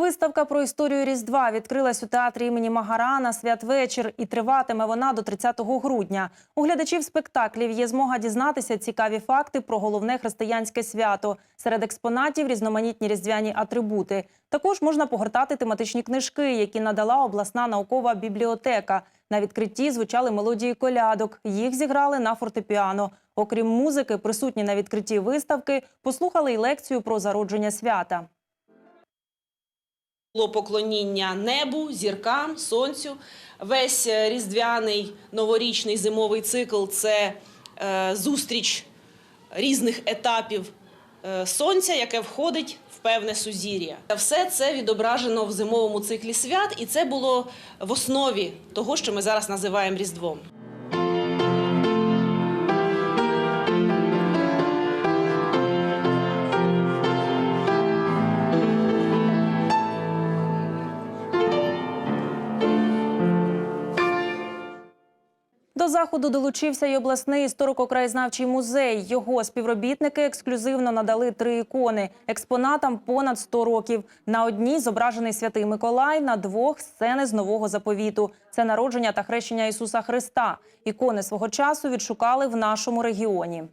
Виставка про історію Різдва відкрилась у театрі імені Магарана святвечір і триватиме вона до 30 грудня. У глядачів спектаклів є змога дізнатися цікаві факти про головне християнське свято. Серед експонатів різноманітні різдвяні атрибути. Також можна погортати тематичні книжки, які надала обласна наукова бібліотека. На відкритті звучали мелодії колядок. Їх зіграли на фортепіано. Окрім музики, присутні на відкритті виставки послухали й лекцію про зародження свята. Було поклоніння небу, зіркам, сонцю. Весь е, різдвяний новорічний зимовий цикл це е, зустріч різних етапів е, сонця, яке входить в певне сузір'я. Все це відображено в зимовому циклі свят, і це було в основі того, що ми зараз називаємо Різдвом. До заходу долучився й обласний історико-краєзнавчий музей. Його співробітники ексклюзивно надали три ікони. Експонатам понад 100 років. На одній зображений святий Миколай, на двох сцени з нового заповіту. Це народження та хрещення Ісуса Христа. Ікони свого часу відшукали в нашому регіоні.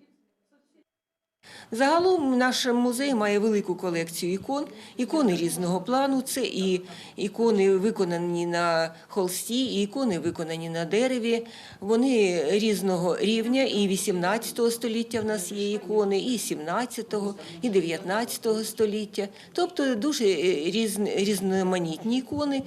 Загалом наш музей має велику колекцію ікон, ікони різного плану. Це і ікони виконані на холсті, і ікони виконані на дереві. Вони різного рівня, і 18 століття в нас є ікони, і 17, і 19 століття. Тобто дуже е, різноманітні ікони.